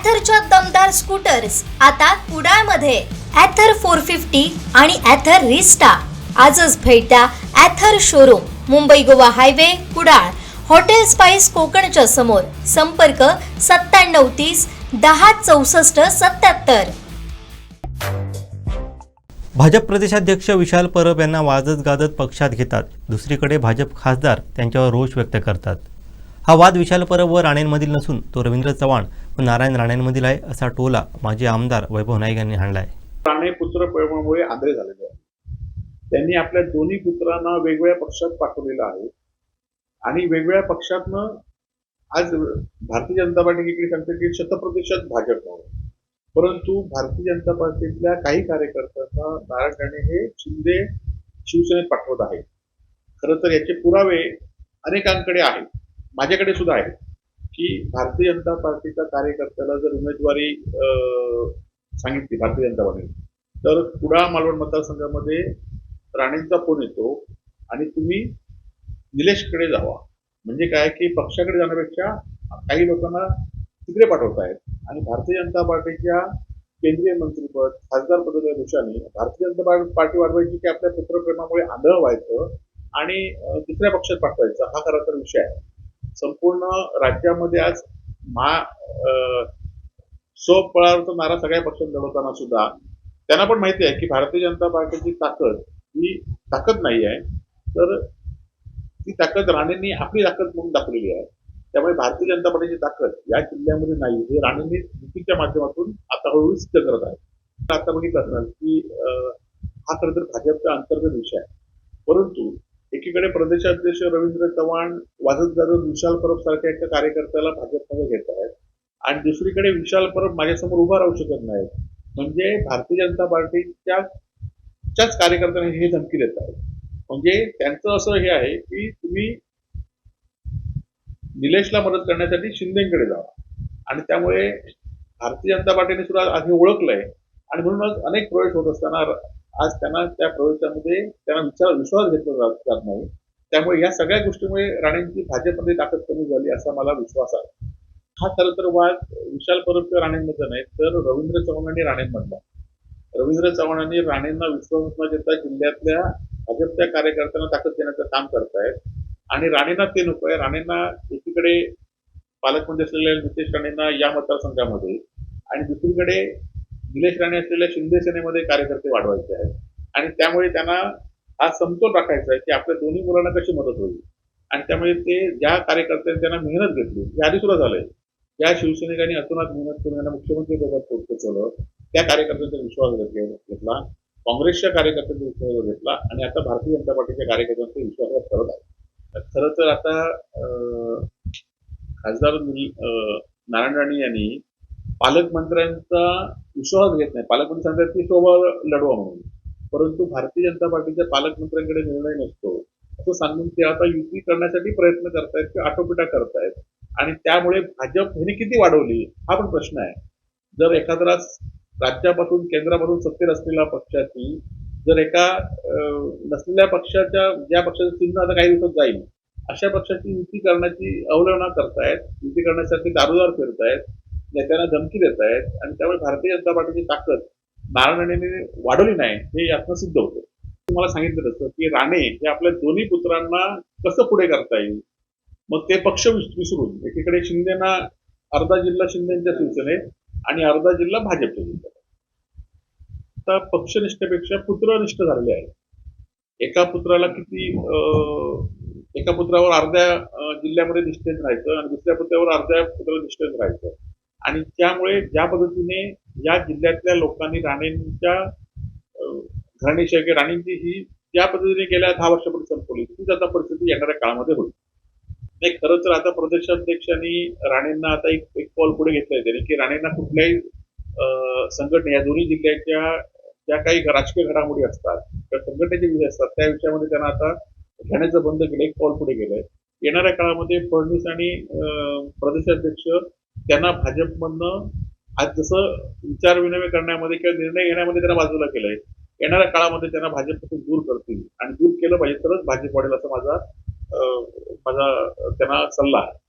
ॲथरच्या दमदार स्कूटर्स आता कुडाळमध्ये. ॲथर फोर फिफ्टी आणि ॲथर रिस्टा आजच भेट द्या Ather showroom Mumbai Goa highway Kudal. Hotel Spice कोकणच्या समोर. संपर्क सत्त्याण्णव तीस दहा चौसष्ट सत्याहत्तर भाजप प्रदेशाध्यक्ष विशाल परब यांना वाजत गाजत पक्षात घेतात. दुसरीकडे भाजप खासदार त्यांच्यावर रोष व्यक्त करतात. हा वाद विशाल परब व राणेंमधील नसून तो रवींद्र चव्हाण व नारायण राणेंमधील आहे असा टोला माजी आमदार वैभव नाईक यांनी आहे राणे पुत्र प्रेमामुळे आंधळे झालेले आहे त्यांनी आपल्या दोन्ही पुत्रांना वेगवेगळ्या पक्षात पाठवलेलं आहे. आणि वेगवेगळ्या पक्षातनं आज भारतीय जनता पार्टी इकडे सांगते की शतप्रतिशत भाजप आहे. परंतु भारतीय जनता पार्टीतल्या काही कार्यकर्त्यांना नारायण राणे हे शिंदे शिवसेनेत पाठवत आहेत. खरं तर याचे पुरावे अनेकांकडे आहेत. माझ्याकडे सुद्धा आहेत. की भारतीय जनता पार्टीच्या कार्यकर्त्याला जर उमेदवारी अं, सांगितली भारतीय जनता पार्टीने तर कुडाळ मालवण मतदारसंघामध्ये राणेंचा फोन येतो आणि तुम्ही निलेशकडे जावा. म्हणजे काय की पक्षाकडे जाण्यापेक्षा काही लोकांना तिकडे पाठवतायत. आणि भारतीय जनता पार्टीच्या केंद्रीय मंत्रीपद खासदार पदाच्या दृष्टीने भारतीय जनता पार्टी- वाढवायची की आपल्या पुत्रप्रेमामुळे आंधळ व्हायचं आणि दुसऱ्या पक्षात पाठवायचं हा खरा तर विषय आहे. संपूर्ण राज्यामध्ये आज मा अं, नारा सगळ्या पक्षात लढवताना सुद्धा त्यांना पण माहिती आहे की भारतीय जनता पार्टीची ताकद ही ताकद नाही आहे. तर ती ताकद राणेंनी आपली ताकद म्हणून दाखवलेली आहे. त्यामुळे भारतीय जनता पार्टीची ताकद या जिल्ह्यामध्ये नाही. हे राणेंनी युतीच्या माध्यमातून आता हळूहळू सिद्ध करत आहे. आता बघितलं असणार की हा खरं तर भाजपचा अंतर्गत विषय आहे. परंतु एकीकडे प्रदेशाध्यक्ष रवींद्र चव्हाण वाजत जाधव विशाल परब सारख्या एका कार्यकर्त्याला भाजपमध्ये घेत आहेत. आणि दुसरीकडे विशाल परब माझ्यासमोर उभा राहू शकत नाहीत. म्हणजे भारतीय जनता पार्टीच्या च्याच कार्यकर्त्यांना हे धमकी देत आहेत. म्हणजे त्यांचं असं हे आहे की तुम्ही निलेशला मदत करण्यासाठी शिंदेकडे जावा आणि त्यामुळे भारतीय जनता पार्टीने सुद्धा आधी ओळखलंय. आणि म्हणूनच अनेक प्रवेश होत असताना आज त्यांना त्या प्रवेशामध्ये त्यांना विचार विश्वास घेतला जात नाही. त्यामुळे या सगळ्या गोष्टीमुळे राणेंची भाजपमध्ये ताकद कमी झाली असा मला विश्वास आहे. हा खरं तर वाद विशाल परब किंवा नाही तर रवींद्र चव्हाण आणि राणेंमधला. रवींद्र चव्हाणांनी राणेंना विश्वास न देता जिल्ह्यातल्या भाजपच्या कार्यकर्त्यांना ताकद देण्याचं काम करतायत. आणि राणेंना ते नको आहे. राणेंना एकीकडे पालकमंत्री असलेल्या नितेश राणेंना या मतदारसंघामध्ये आणि दुसरीकडे निलेश राणे असलेल्या शिंदे सेनेमध्ये कार्यकर्ते वाढवायचे आहेत. आणि त्यामुळे त्यांना हा समतोल राखायचा आहे की आपल्या दोन्ही मुलांना कशी मदत होईल. आणि त्यामुळे ते ज्या कार्यकर्त्यांनी त्यांना मेहनत घेतली हे आधी सुद्धा झालंय. ज्या शिवसैनिकांनी अतोनात मेहनत करून त्यांना मुख्यमंत्री पदात पोहोचवलं त्या कार्यकर्त्यांचा विश्वास घेतला काँग्रेसच्या कार्यकर्त्यांचा विश्वास घेतला आणि आता भारतीय जनता पार्टीच्या कार्यकर्त्यांचा विश्वासघात करत आहे खरं तर आता अं, खासदार नारायण राणे यांनी पालकमंत्र्यांचा विश्वास घेत नाही. पालकमंत्री सांगतात की सोबत लढवा म्हणून. परंतु भारतीय जनता पार्टीच्या पालकमंत्र्यांकडे निर्णय नसतो. असं सांगून ते आता युती करण्यासाठी प्रयत्न करतायत किंवा आटोपिटा करतायत. आणि त्यामुळे भाजप ह्यांनी किती वाढवली हा पण प्रश्न आहे. जर एखादा राज्यापासून केंद्रापासून सत्तेत असलेल्या पक्षाची जर एका नसलेल्या पक्षाच्या ज्या पक्षाचं चिन्ह आता काही दिवसात जाईल अशा पक्षाची युती करण्याची अवलंबना करतायत युती करण्यासाठी दारोदार फिरतायत नेत्यांना धमकी देत आहेत. आणि त्यामुळे भारतीय जनता पार्टीची ताकद नारायण वाढवली नाही हे यातनं सिद्ध होतं. तुम्हाला सांगितलं तसं की राणे हे आपल्या दोन्ही पुत्रांना कसं पुढे करता येईल? मग ते पक्ष विसरून एकीकडे शिंदेना अर्धा जिल्हा शिंदेच्या शिवसेनेत आणि अर्धा जिल्हा भाजपच्या जिल्ह्यात आता पक्षनिष्ठेपेक्षा पुत्रनिष्ठ झालेले आहे एका पुत्राला किती अं, एका पुत्रावर अर्ध्या जिल्ह्यामध्ये निष्ठेत राहायचं आणि दुसऱ्या पुत्रावर अर्ध्या पुत्र निष्ठेत राहायचं. आणि त्यामुळे ज्या पद्धतीने या जिल्ह्यातल्या लोकांनी राणेंच्या अं, घराणेशाही किंवा राणेंची ही ज्या पद्धतीने गेल्या दहा वर्षापूर्वी संपवली तीच आता परिस्थिती येणाऱ्या काळामध्ये होईल. नाही खरं तर आता प्रदेशाध्यक्षांनी राणेंना आता एक एक कॉल पुढे घेतलंय त्याने की राणेंना कुठल्याही संघटना या दोन्ही जिल्ह्याच्या ज्या काही राजकीय घडामोडी असतात किंवा संघटनेचे विषय असतात त्या विषयामध्ये त्यांना आता घेण्याचं बंद केलं एक कॉल पुढे गेलंय. येणाऱ्या काळामध्ये फडणवीस आणि प्रदेशाध्यक्ष त्यांना भाजपमधनं आज जसं विचार विनिमय करण्यामध्ये किंवा निर्णय घेण्यामध्ये त्यांना बाजूला केलंय येणाऱ्या काळामध्ये त्यांना भाजपपासून दूर करतील. आणि दूर केलं पाहिजे तरच भाजप वाढेल असा माझा माझा त्यांना सल्ला आहे.